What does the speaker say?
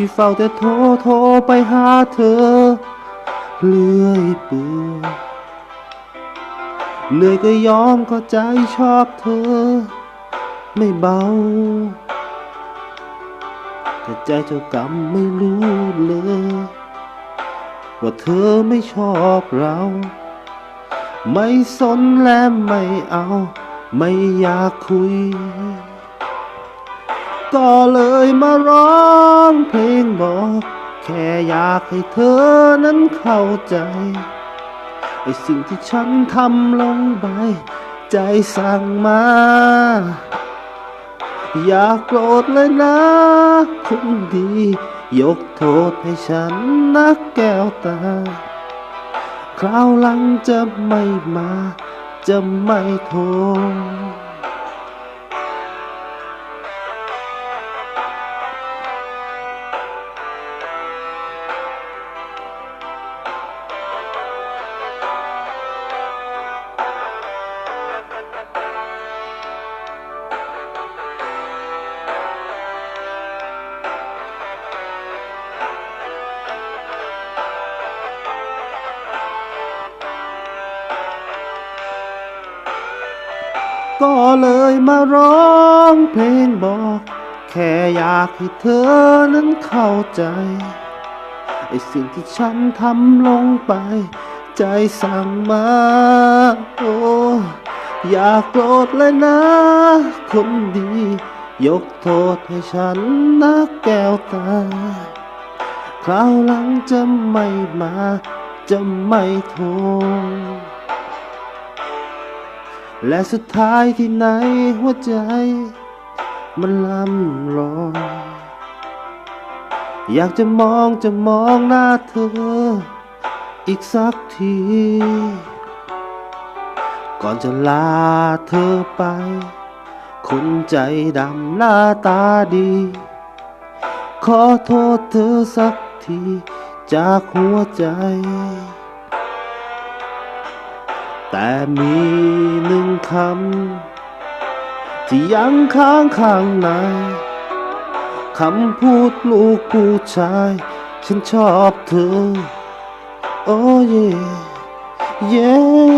ที่เฝ้าแต่โทรโทรไปหาเธอ เลื่อยเปื่อยเหนื่อยก็ยอมก็ใจชอบเธอ ไม่เบา แต่ใจเจ้ากรรมไม่รู้เลย ว่าเธอไม่ชอบเรา ไม่สนและไม่เอา ไม่อยากคุย ก็เลยมาร้อง องเพลงบอก แค่อยากให้เธอนั้นเข้าใจ ไอ้สิ่งที่ฉันทำลงไป ใจสั่งมา อย่าโกรธเลยนะ คุณดี ยกโทษให้ฉันนะแก้วตา คราวหลังจะไม่มา จะไม่โทร ก็เลยมาร้องเพลงบอก แค่อยากให้เธอนั้นเข้าใจ ไอ้สิ่งที่ฉันทำลงไป ใจสั่งมา โอ้อย่าโกรธเลยนะ คนดี ยกโทษให้ฉันนะแก้วตา คราวหลังจะไม่มา จะไม่โทร และสุดท้ายที่ไหนหัวใจ มันลำลอยอยากจะมองจะมองหน้าเธอ อีกสักที ก่อนจะลาเธอไป คนใจดำหน้าตาดี ขอโทษเธอสักทีจากหัวใจ แต่มีหนึ่งคำที่ยังค้างข้างในคำพูดลูกผู้ชาย ฉันชอบเธอ โอ้เย่เย่